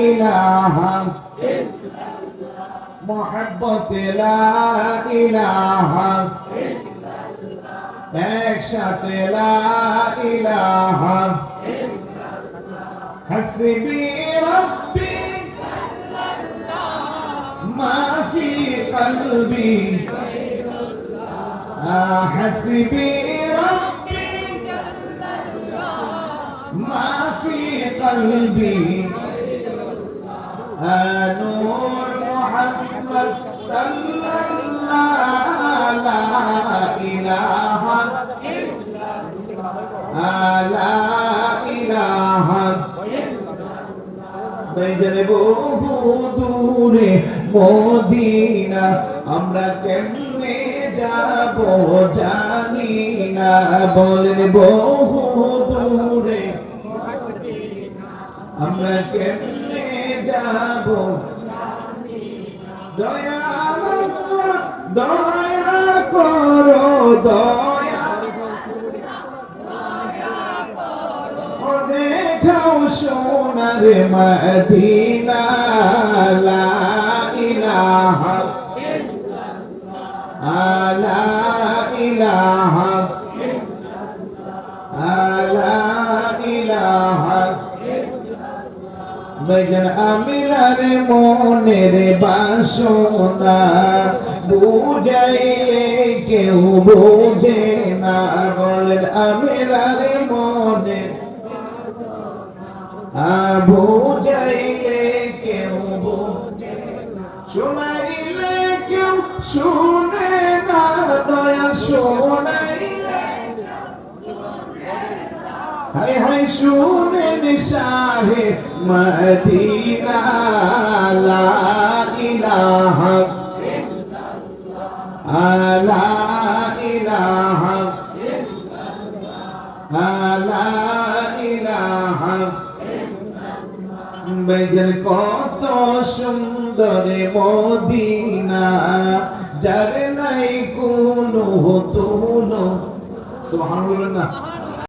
ইলাহা মোহাব্বত লা ইলাহা একসাথে লা ইলাহা হাসবি রব্বি মা ফি কলবি حسبي ربي ما في قلبي নূর মুহাম্মদ সাল্লাল্লাহু লা ইলাহা ইল্লাল্লাহ লা ইলাহা বেজরে দূরে মদিনা আমরা কেমনে যাব জানি না বলেন বহু দূরে আমরা কেমনে যাব। দয়াল দয়া করো দয়া। দেখাও সোনার মদিনা লা ইলাহা লা ইলাহা। বেজন আমিরার মনের বাসনা বুঝাইলে কেউ বোঝে না, বলেন আমিরার মনের বুঝাইলে কেউ বোঝে শোনাইলে কেউ শুনে না, দয়া শোনাইলে হাই হাই শুনেন লা ইলাহা বেজর কত সুন্দর মদিনা যার নাই কোনো তুলো। সুবহানাল্লাহ।